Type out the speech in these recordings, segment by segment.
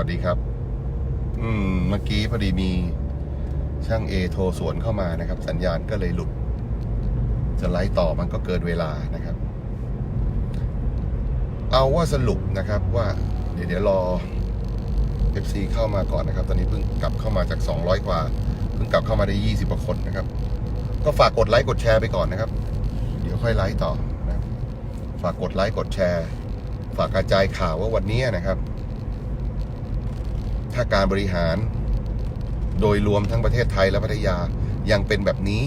สวัสดีครับ อืม เมื่อกี้พอดีมีช่างเอโทรสวนเข้ามานะครับ สัญญาณก็เลยหลุด จะไลฟ์ต่อมันก็เกินเวลานะครับ เอาว่าสรุปนะครับว่า เดี๋ยวเดี๋ยวรอ FC เข้ามาก่อนนะครับ ตอนนี้เพิ่งกลับเข้ามาจาก 200 กว่า เพิ่งกลับเข้ามาได้ 20กว่าคนนะครับ ก็ฝากกดไลค์กดแชร์ไปก่อนนะครับ เดี๋ยวค่อยไลฟ์ต่อนะฝากกดไลค์กดแชร์ ฝากกระจายข่าวว่าวันนี้นะครับ ถ้าการบริหาร โดยรวมทั้งประเทศไทยและพัทยายังเป็นแบบนี้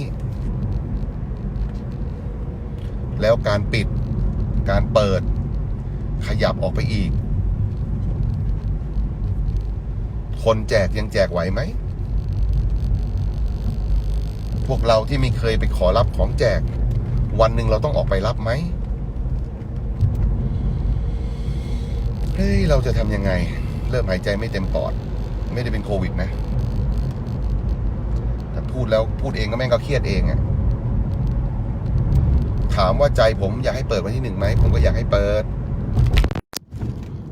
แล้วการปิด การเปิด ขยับออกไปอีก คนแจกยังแจกไหวไหม พวกเราที่ไม่เคยไปขอรับของแจก วันหนึ่งเราต้องออกไปรับไหม เฮ้ย เราจะทำยังไง เริ่มหายใจไม่เต็มปอด ไม่ได้เป็นโควิดนะแต่พูดแล้วพูดเองก็แม่งก็เครียดเองอะถามว่าใจผมอยากให้เปิดวันที่หนึ่งไหมผมก็อยากให้เปิด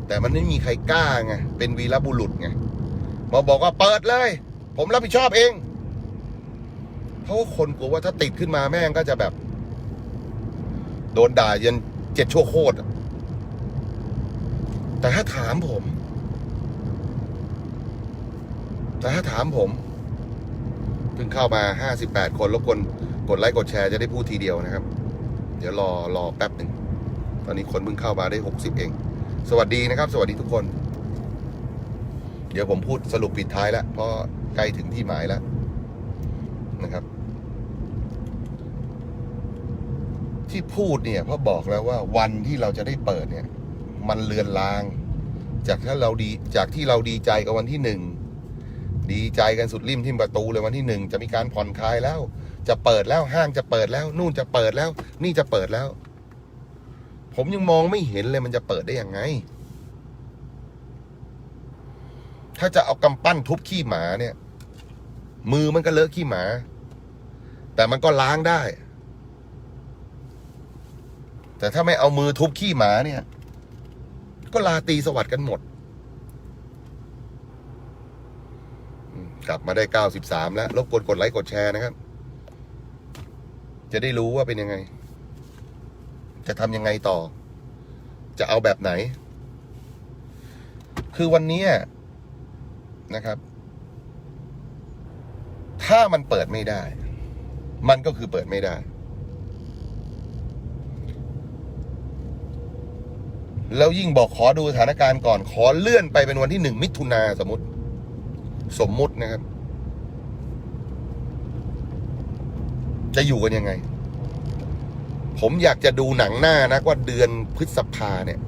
แต่มันไม่มีใครกล้าไงเป็นวีรบุรุษไงมาบอกว่าเปิดเลย ผมรับผิดชอบเองเพราะว่าคนกลัวว่าถ้าติดขึ้นมาแม่งก็จะแบบ โดนด่ายันเจ็ดชั่วโคตรแต่ถ้าถามผม แต่ถ้าถามผมเพิ่งเข้ามาห้าสิบแปดคนรบกวนกดไลค์กดแชร์จะได้พูดทีเดียวนะครับ เดี๋ยวรอรอแป๊บหนึ่ง ตอนนี้คนเพิ่งเข้ามาได้หกสิบเอง สวัสดีนะครับ สวัสดีทุกคน เดี๋ยวผมพูดสรุปปิดท้ายแล้ว เพราะใกล้ถึงที่หมายแล้วนะครับ ที่พูดเนี่ยเพราะบอกแล้วว่าวันที่เราจะได้เปิดเนี่ย มันเลือนลาง จากถ้าเราดีจากที่เราดีใจกับวันที่หนึ่ง ดีใจกันสุดริมที่ประตูเลยวันที่หนึ่งจะมีการผ่อนคลายแล้ว จะเปิดแล้วห้างจะเปิดแล้ว นู่นจะเปิดแล้ว นี่จะเปิดแล้ว ผมยังมองไม่เห็นเลยมันจะเปิดได้ยังไง ถ้าจะเอากำปั้นทุบขี้หมาเนี่ย มือมันก็เลอะขี้หมา แต่มันก็ล้างได้ แต่ถ้าไม่เอามือทุบขี้หมาเนี่ย ก็ลาตีสวัสดิกันหมดอืม กลับมาได้เก้าสิบสามแล้วรบกวนกดไลค์กดแชร์นะครับ จะได้รู้ว่าเป็นยังไง จะทำยังไงต่อ จะเอาแบบไหน คือวันนี้นะครับ ถ้ามันเปิดไม่ได้ มันก็คือเปิดไม่ได้ แล้วยิ่งบอกขอดูสถานการณ์ก่อน ขอเลื่อนไปเป็นวันที่หนึ่งมิถุนาสมมติ สมมุตินะครับ จะอยู่กันยังไง ผมอยากจะดูหนังหน้านะว่าเดือนพฤษภาเนี่ย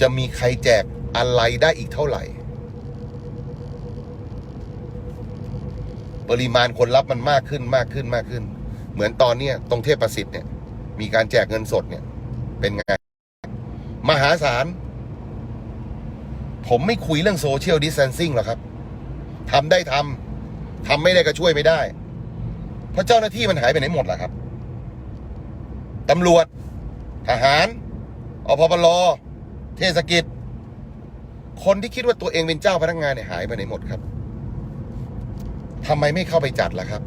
จะมีใครแจกอะไรได้อีกเท่าไหร่ ปริมาณคนรับมันมากขึ้นมากขึ้นมากขึ้น เหมือนตอนเนี้ยตรงเทพประสิทธิ์เนี่ย มีการแจกเงินสดเนี่ย เป็นไง มหาศาล ผมไม่คุยเรื่องโซเชียลดิส a ทนซิ่งหรอกครับทำได้ทำทำไม่ได้ก็ช่วยไม่ได้ เพราะเจ้าหน้าที่มันหายไปไหนหมดล่ะครับตำรวจ ทหารอพปลเทศกิจ คนที่คิดว่าตัวเองเป็นเจ้าพนักงานเนี่ยหายไปไหนหมดครับทำไมไม่เข้าไปจัดล่ะครับ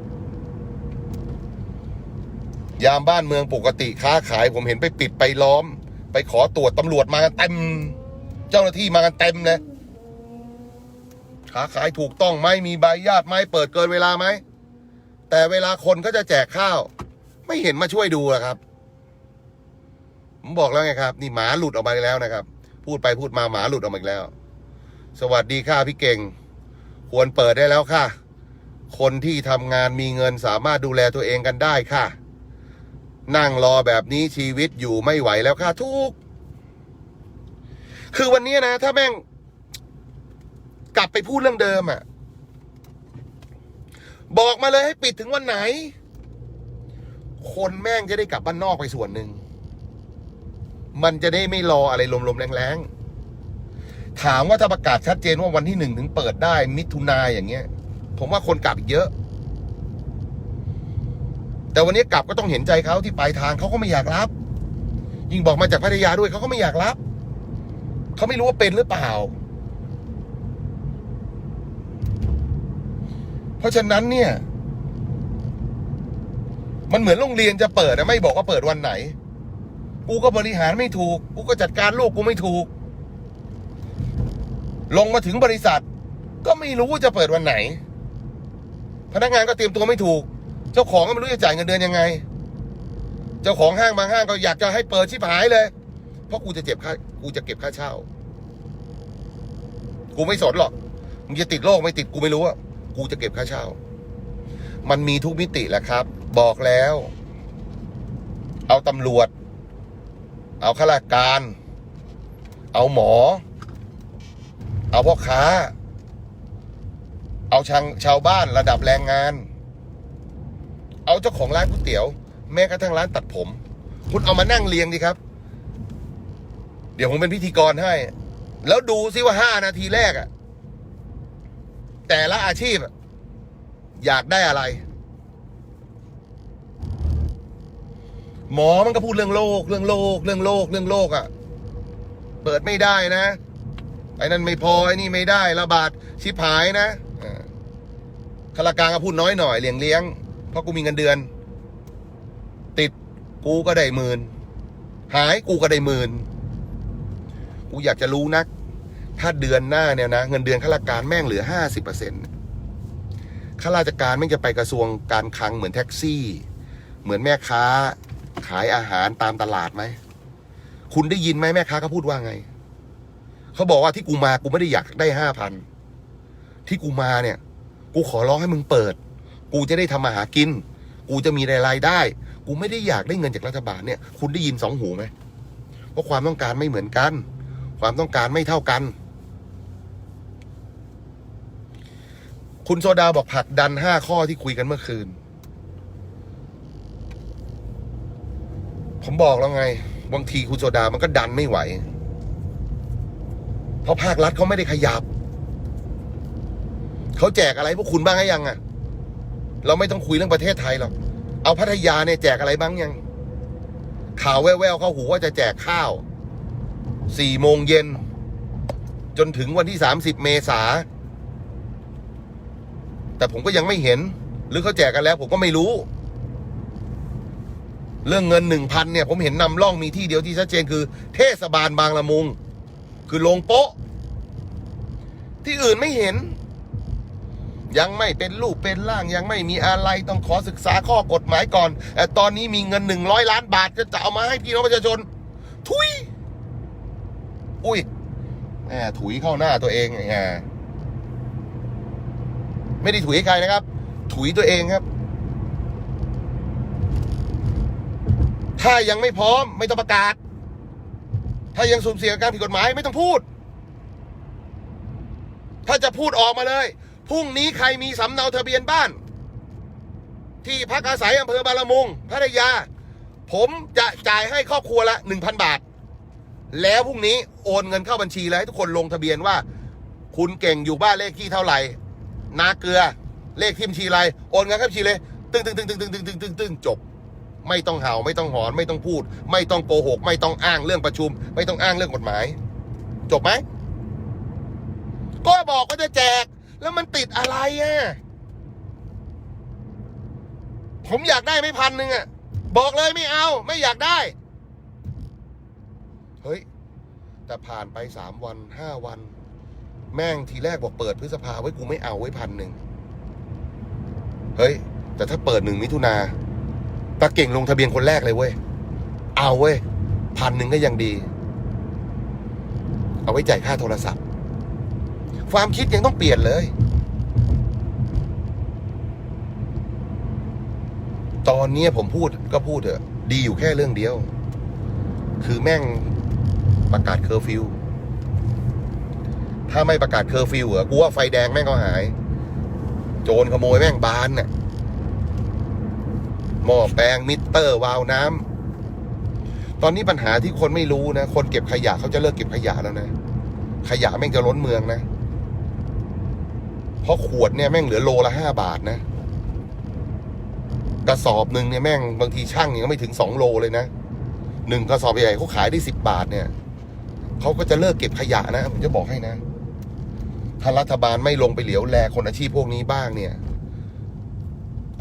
ยามบ้านเมืองปกติค้าขาย ผมเห็นไปปิดไปล้อม ไปขอตรวจตำรวจมากันเต็ม เจ้าหน้าที่มากันเต็มเลยค้าขายถูกต้องไหมมีใบญาติไหมเปิดเกินเวลาไหม แต่เวลาคนก็จะแจกข้าว ไม่เห็นมาช่วยดูละครับ ผมบอกแล้วไงครับ นี่หมาหลุดออกมาแล้วนะครับ พูดไปพูดมาหมาหลุดออกมาอีกแล้ว สวัสดีค่ะพี่เก่ง ควรเปิดได้แล้วค่ะ คนที่ทำงานมีเงินสามารถดูแลตัวเองกันได้ค่ะ นั่งรอแบบนี้ชีวิตอยู่ไม่ไหวแล้วค่ะทุก คือวันนี้นะ ถ้าแม่งกลับไปพูดเรื่องเดิมอะ่ะ บอกมาเลยให้ปิดถึงวันไหน คนแม่งจะได้กลับบ้านนอกไปส่วนหนึ่ง มันจะได้ไม่รออะไรลมๆแรงๆ ถามว่าถ้าประกาศชัดเจนว่าวันที่หนึ่งถึงเปิดได้ มิถุนายอย่างเงี้ย ผมว่าคนกลับเยอะ แต่วันนี้กลับก็ต้องเห็นใจเขาที่ปลายทางเขาก็ไม่อยากรับ ยิ่งบอกมาจากพัทยาด้วยเขาก็ไม่อยากรับ เขาไม่รู้ว่าเป็นหรือเปล่า เพราะฉะนั้นเนี่ย มันเหมือนโรงเรียนจะเปิดนะไม่บอกว่าเปิดวันไหน กูก็บริหารไม่ถูก กูก็จัดการลูกกูไม่ถูก ลงมาถึงบริษัท ก็ไม่รู้ว่าจะเปิดวันไหน พนักงานก็เตรียมตัวไม่ถูก เจ้าของก็ไม่รู้จะจ่ายเงินเดือนยังไง เจ้าของห้างบางห้างก็อยากจะให้เปิดชิบหายเลย เพราะกูจะเจ็บค่า กูจะเก็บค่าเช่า กูไม่สนหรอกมึงจะติดโรคไม่ติดกูไม่รู้อะกูจะเก็บค่าเช่า มันมีทุกมิติแหละครับ บอกแล้ว เอาตำรวจ เอาข้าราชการ เอาหมอ เอาพ่อค้า เอาชางชาวบ้านระดับแรงงาน เอาเจ้าของร้านก๋วยเตี๋ยว แม้กระทั่งร้านตัดผม คุณเอามานั่งเรียงดีครับ เดี๋ยวผมเป็นพิธีกรให้ แล้วดูซิว่าห้านาทีแรกอะแต่ละอาชีพอยากได้อะไร หมอมันก็พูดเรื่องโลกเรื่องโลกเรื่องโลกเรื่องโลกอะ่ะเปิดไม่ได้นะไอ้นั่นไม่พอไอ้นี่ไม่ได้ระบาดชิบหายนะข้าราชการก็พูดน้อยหน่อยเลี้ยงเลี้ยงเพราะกูมีเงินเดือน ติดกูก็ได้หมื่นหายกูก็ได้หมื่น กูอยากจะรู้นัก ถ้าเดือนหน้าเนี่ยนะ เงินเดือนข้าราชการแม่งเหลือห้าสิบเปอร์เซ็นต์ข้าราชการแม่งจะไปกระทรวงการคลังเหมือนแท็กซี่ เหมือนแม่ค้า ขายอาหารตามตลาดไหม คุณได้ยินไหมแม่ค้าเขาพูดว่าไง เขาบอกว่าที่กูมากูไม่ได้อยากได้ห้าพันที่กูมาเนี่ย กูขอร้องให้มึงเปิด กูจะได้ทำมาหากิน กูจะมีรายได้ กูไม่ได้อยากได้เงินจากรัฐบาลเนี่ย คุณได้ยินสองหูไหมเพราะความต้องการไม่เหมือนกัน ความต้องการไม่เท่ากัน คุณโซดาบอกผลักดันห้าข้อที่คุยกันเมื่อคืน ผมบอกแล้วไง บางทีคุณโซดามันก็ดันไม่ไหว เพราะภาครัฐเขาไม่ได้ขยับ เขาแจกอะไรพวกคุณบ้างหรือยังอะเราไม่ต้องคุยเรื่องประเทศไทยหรอก เอาพัทยาเนี่ยแจกอะไรบ้างยัง ข่าวแว่วๆเข้าหูว่าจะแจกข้าว สี่โมงเย็น จนถึงวันที่สามสิบเมษา แต่ผมก็ยังไม่เห็น หรือเขาแจกกันแล้ว ผมก็ไม่รู้ เรื่องเงินหนึ่งพันเนี่ย ผมเห็นนำร่องมีที่เดียวที่ชัดเจนคือ เทศบาลบางละมุง คือโรงโป๊ะ ที่อื่นไม่เห็น ยังไม่เป็นรูปเป็นร่างยังไม่มีอะไรต้องขอศึกษาข้อกฎหมายก่อนแต่ตอนนี้มีเงินหนึ่งร้อยล้านบาทจะจะเอามาให้พี่น้องประชาชน ทุย อุ้ยแหมถุยเข้าหน้าตัวเองไงไม่ได้ถุยใครนะครับ ถุยตัวเองครับ ถ้ายังไม่พร้อมไม่ต้องประกาศ ถ้ายังสุ่มเสี่ยงการผิดกฎหมายไม่ต้องพูด ถ้าจะพูดออกมาเลยพรุ่งนี้ใครมีสำเนาทะเบียนบ้าน ที่พักอาศัยอำเภอบาละมุงพัทยา ผมจะจ่ายให้ครอบครัวละหนึ่งพันบาท แล้วพรุ่งนี้โอนเงินเข้าบัญชีแล้วให้ทุกคนลงทะเบียนว่า คุณเก่งอยู่บ้านเลขที่เท่าไหร่ นาเกลือเลขที่บัญชีอะไรโอนเงินเข้าบัญชีเลยตึ้งตึ้งตึ้งตึ้งตึ้งตึ้งตึ้งตึ้งตึ้งจบ ไม่ต้องเห่าไม่ต้องหอนไม่ต้องพูด ไม่ต้องโกหก ไม่ต้องอ้างเรื่องประชุม ไม่ต้องอ้างเรื่องกฎหมาย จบไหมก็บอกว่าจะแจก แล้วมันติดอะไรอะผมอยากได้ไม่พันหนึ่งอะบอกเลยไม่เอาไม่อยากได้ เฮ้ย แต่ผ่านไปสามวันห้าวัน แม่งทีแรกบอกเปิดพฤษภาไว้กูไม่เอาไว้พันหนึ่งเฮ้ย แต่ถ้าเปิดหนึ่งมิถุนาตาเก่งลงทะเบียนคนแรกเลยเว้ย เอาเว้ยพันหนึ่งก็ยังดี เอาไว้จ่ายค่าโทรศัพท์ ความคิดยังต้องเปลี่ยนเลย ตอนนี้ผมพูดก็พูดเถอะ ดีอยู่แค่เรื่องเดียว คือแม่ง ประกาศเคอร์ฟิวถ้าไม่ประกาศเคอร์ฟิวเหรอกูว่าไฟแดงแม่งก็หาย โจรขโมยแม่งบานน่ะหม้อแปลงมิเตอร์วาล์วน้ำตอนนี้ปัญหาที่คนไม่รู้นะ คนเก็บขยะเขาจะเลิกเก็บขยะแล้วนะ ขยะแม่งจะล้นเมืองนะ เพราะขวดเนี่ยแม่งเหลือโลละห้าบาทนะ กระสอบหนึ่งเนี่ยแม่งบางทีช่างยังไม่ถึงสองโลเลยนะหนึ่งกระสอบใหญ่เขาขายได้สิบบาทเนี่ย เขาก็จะเลิกเก็บขยะนะ ผมจะบอกให้นะ ถ้ารัฐบาลไม่ลงไปเหลียวแลคนอาชีพพวกนี้บ้างเนี่ย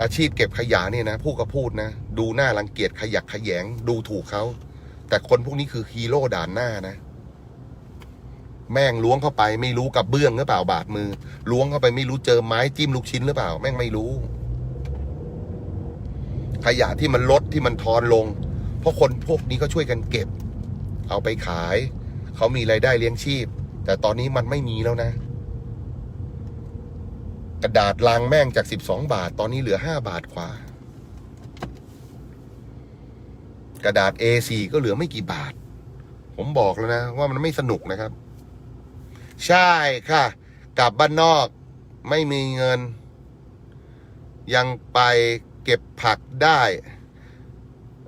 อาชีพเก็บขยะเนี่ยนะพูดก็พูดนะ ดูหน้ารังเกียจขยักขยง ดูถูกเขาแต่คนพวกนี้คือฮีโร่ด่านหน้านะ แม่งล้วงเข้าไปไม่รู้กับเบื้องหรือเปล่าบาดมือ ล้วงเข้าไปไม่รู้เจอไม้จิ้มลูกชิ้นหรือเปล่า แม่งไม่รู้ ขยะที่มันลดที่มันทอนลง เพราะคนพวกนี้ก็ช่วยกันเก็บ เอาไปขาย เขามีไรายได้เลี้ยงชีพ แต่ตอนนี้มันไม่มีแล้วนะ กระดาษลังแม่งจากสิบสองบาท ตอนนี้เหลือห้าบาทกว่า กระดาษ A4 ก็เหลือไม่กี่บาท ผมบอกแล้วนะ ว่ามันไม่สนุกนะครับ ใช่ค่ะ กลับบ้านนอกไม่มีเงิน ยังไปเก็บผักได้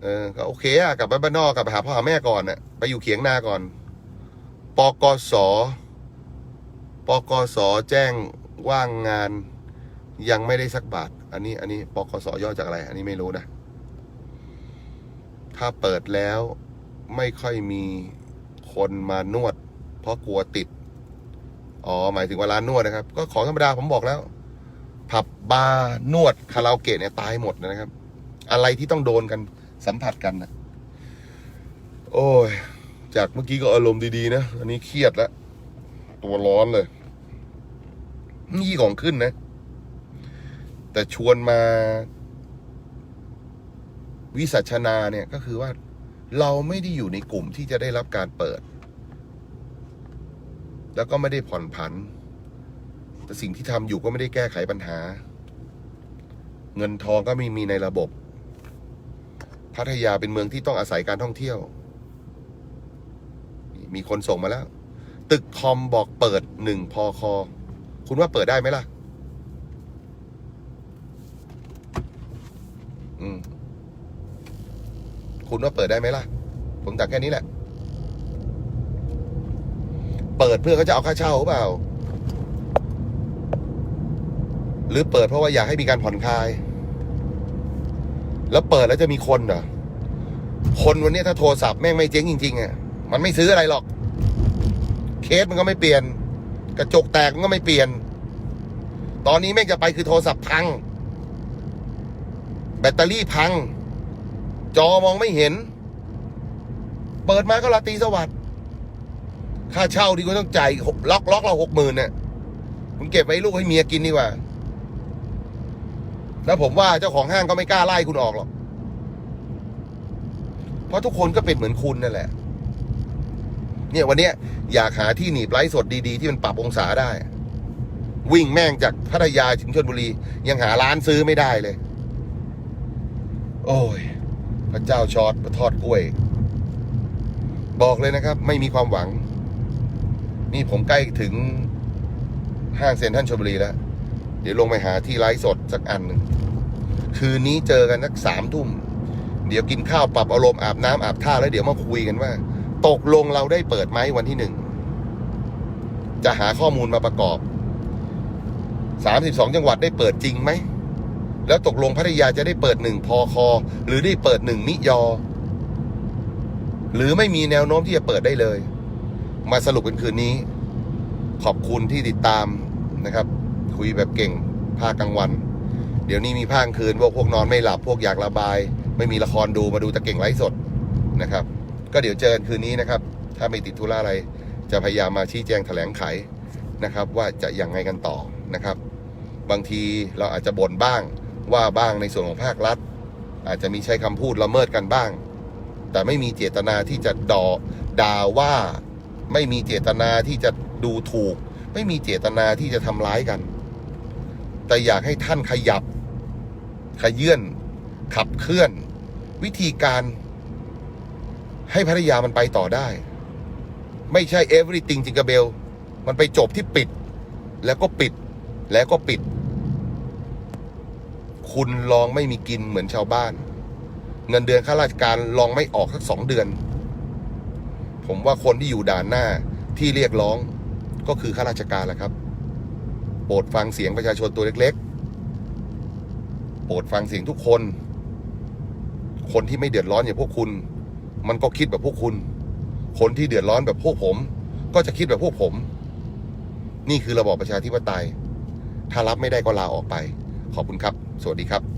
เออก็โอเคอะกลับไปบ้านนอกกลับไปหาพ่อหาแม่ก่อนน่ะไปอยู่เขียงนาก่อน ปกสปกสแจ้งว่างงานยังไม่ได้สักบาท อันนี้ อันนี้ปกสย่อจากอะไร อันนี้ไม่รู้นะ ถ้าเปิดแล้วไม่ค่อยมีคนมานวด เพราะกลัวติด อ๋อ หมายถึงว่าร้านนวดนะครับ ก็ของธรรมดาผมบอกแล้ว ผับบาร์นวดคาราโอเกะเนี่ยตายหมดนะครับ อะไรที่ต้องโดนกันสัมผัสกันนะโอ้ย จากเมื่อกี้ก็อารมณ์ดีๆนะ อันนี้เครียดแล้ว ตัวร้อนเลย นี่ของขึ้นนะ แต่ชวนมา วิสัชนาเนี่ยก็คือว่า เราไม่ได้อยู่ในกลุ่มที่จะได้รับการเปิด แล้วก็ไม่ได้ผ่อนผัน แต่สิ่งที่ทำอยู่ก็ไม่ได้แก้ไขปัญหา เงินทองก็ไม่มีในระบบ พัทยาเป็นเมืองที่ต้องอาศัยการท่องเที่ยว มีคนส่งมาแล้ว ตึกคอมบอกเปิดหนึ่งพอคอ คุณว่าเปิดได้ไหมล่ะ อืม คุณว่าเปิดได้ไหมล่ะ ผมตักแค่นี้แหละ เปิดเพื่อเขาจะเอาค่าเช่าหรือเปล่า หรือเปิดเพราะว่าอยากให้มีการผ่อนคลาย แล้วเปิดแล้วจะมีคนเหรอคนวันนี้ถ้าโทรศัพท์แม่งไม่เจ๊งจริงๆอะ มันไม่ซื้ออะไรหรอก เคสมันก็ไม่เปลี่ยน กระจกแตกมันก็ไม่เปลี่ยน ตอนนี้แม่งจะไปคือโทรศัพท์พัง แบตเตอรี่พัง จอมองไม่เห็น เปิดมาก็ราตรีสวัสดิ์ค่าเช่าที่คุณต้องจ่ายล็อกล็อกเราหกหมื่นเนี่ยคุณเก็บไว้ลูกให้เมียกินดีกว่า แล้วผมว่าเจ้าของห้างก็ไม่กล้าไล่คุณออกหรอก เพราะทุกคนก็เป็นเหมือนคุณนั่นแหละ เนี่ยวันเนี้ยอยากหาที่หนีบไลฟ์สดดีๆ ที่มันปรับองศาได้ วิ่งแม่งจากพัทยาถึงชนบุรี ยังหาร้านซื้อไม่ได้เลย โอ้ย พระเจ้าชอตมาทอดกล้วย บอกเลยนะครับ ไม่มีความหวัง นี่ผมใกล้ถึงห้างเซ็นทรัลชลบุรีแล้ว เดี๋ยวลงไปหาที่ไลฟ์สดสักอันหนึ่งคืนนี้เจอกันสักสามทุ่ม เดี๋ยวกินข้าวปรับอารมณ์อาบน้ำอาบท่าแล้วเดี๋ยวมาคุยกันว่า ตกลงเราได้เปิดไหมวันที่หนึ่ง จะหาข้อมูลมาประกอบสามสิบสองจังหวัดได้เปิดจริงไหม แล้วตกลงพัทยาจะได้เปิดหนึ่งพอคอ หรือได้เปิดหนึ่งมิยอ หรือไม่มีแนวโน้มที่จะเปิดได้เลย มาสรุปกันคืนนี้ ขอบคุณที่ติดตามนะครับ คุยแบบเก่งภาคกลางวัน เดี๋ยวนี้มีภาคกลางคืนพวกพวกนอนไม่หลับพวกอยากระบาย ไม่มีละครดูมาดูต่เก่งไลฟ์สดนะครับ ก็เดี๋ยวเจอกันคืนนี้นะครับ ถ้าไม่ติดธุระอะไร จะพยายามมาชี้แจงแถลงไขนะครับ ว่าจะยังไงกันต่อนะครับ บางทีเราอาจจะบ่นบ้างว่าบ้างในส่วนของภาครัฐ อาจจะมีใช้คำพูดละเมิดกันบ้าง แต่ไม่มีเจตนาที่จะดอด่าว่า ไม่มีเจตนาที่จะดูถูก ไม่มีเจตนาที่จะทำร้ายกัน แต่อยากให้ท่านขยับ ขยื่นขับเคลื่อน วิธีการ ให้พัทยามันไปต่อได้ ไม่ใช่ everything จิงกะเบล มันไปจบที่ปิด แล้วก็ปิดแล้วก็ปิด คุณลองไม่มีกินเหมือนชาวบ้าน เงินเดือนข้าราชการลองไม่ออกสักสองเดือน ผมว่าคนที่อยู่ด่านหน้าที่เรียกร้องก็คือข้าราชการแหละครับ โปรดฟังเสียงประชาชนตัวเล็กๆ โปรดฟังเสียงทุกคน คนที่ไม่เดือดร้อนอย่างพวกคุณ มันก็คิดแบบพวกคุณ คนที่เดือดร้อนแบบพวกผม ก็จะคิดแบบพวกผม นี่คือระบอบประชาธิปไตย ถ้ารับไม่ได้ก็ลาออกไป ขอบคุณครับ สวัสดีครับ